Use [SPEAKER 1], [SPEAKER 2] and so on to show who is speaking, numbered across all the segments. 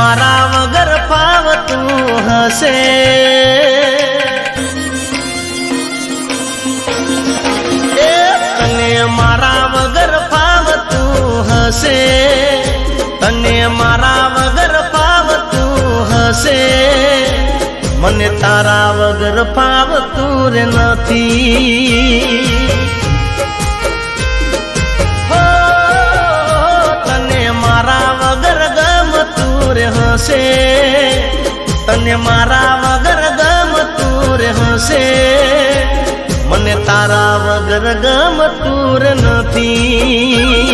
[SPEAKER 1] મારા વગર ફાવતું હશે. એ તને મારા વગર ફાવતું હશે. તને મારા વગર ફાવતું હશે. મને તારા વગર ફાવતું રે નથી. હશે. તને મારા વગર ગમતું રે હશે મને તારા વગર ગમતું નથી.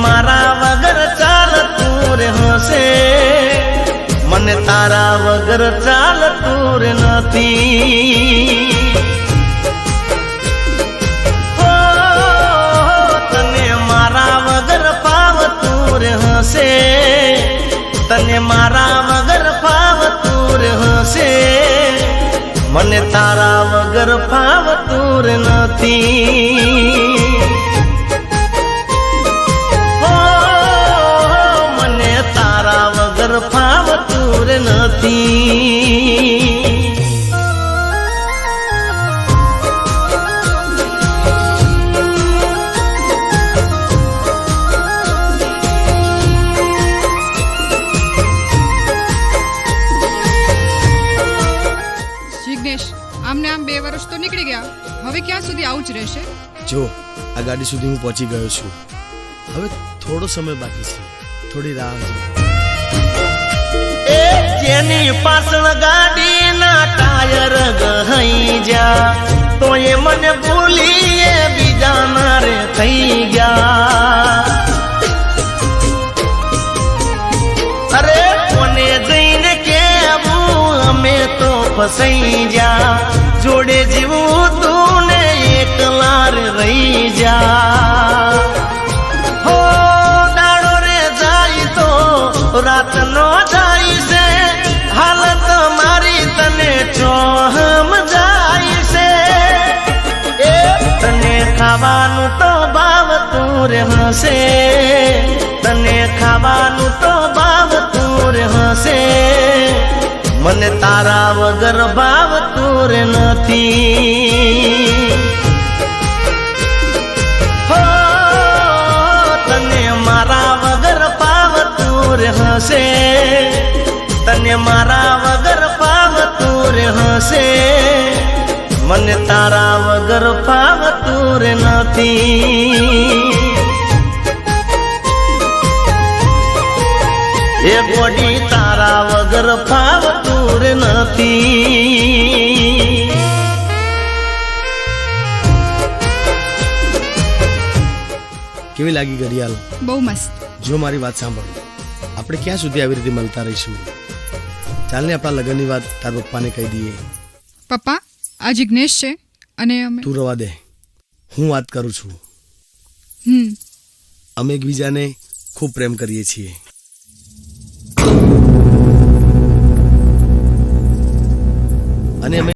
[SPEAKER 1] મારા વગર ચાલતું રે હશે મને તારા વગર ચાલતું રે નથી તને મારા વગર ફાવતું રે હશે તને મારા વગર ફાવતું રે હશે મને તારા વગર ફાવતું નથી ફાવતું રે નથી
[SPEAKER 2] આમને આમ બે વર્ષ તો નીકળી ગયા. હવે ક્યાં સુધી આવું જ રહેશે?
[SPEAKER 3] જો આ ગાડી સુધી હું પહોંચી ગયો છું. હવે થોડો સમય બાકી છે. થોડી રાહ જો
[SPEAKER 1] જેની પાછળ ગાડીના ટાયર ગહી જા તો એ મને ભૂલી એ બીજા મારે થઈ ગયા. અરે કોને જઈને કેવું અમે તો ફસાઈ જા જોડે જીવું તું ને એકલા રહી જા. હો, દાડો રે જાય તો રાત નો ભાવતું રે હશે? તને ખાવાનું તો ભાવતું રે હશે. મને તારા વગર ભાવતું રે નથી. હો, તને મારા વગર પાવતું રે હશે. તને મારા વગર રે હશે. મને તારા વગર ફાવતું રે નથી. એ બોડી તારા વગર ફાવતું રે નથી.
[SPEAKER 3] કેવી લાગી ઘડિયાળ?
[SPEAKER 2] બહુ મસ્ત.
[SPEAKER 3] જો મારી વાત સાંભળો. આપણે ક્યાં સુધી આવી રીતે મળતા રહીશું? ચાલને આપણા લગ્નની વાત તાર પપ્પાને કહી દઈએ.
[SPEAKER 2] પપ્પા આ જિજ્ઞેશ છે અને અમે
[SPEAKER 3] તું રવા દે. હું વાત કરું છું.
[SPEAKER 2] હમ.
[SPEAKER 3] અમે એકબીજાને ખૂબ પ્રેમ કરીએ છીએ. અને અમે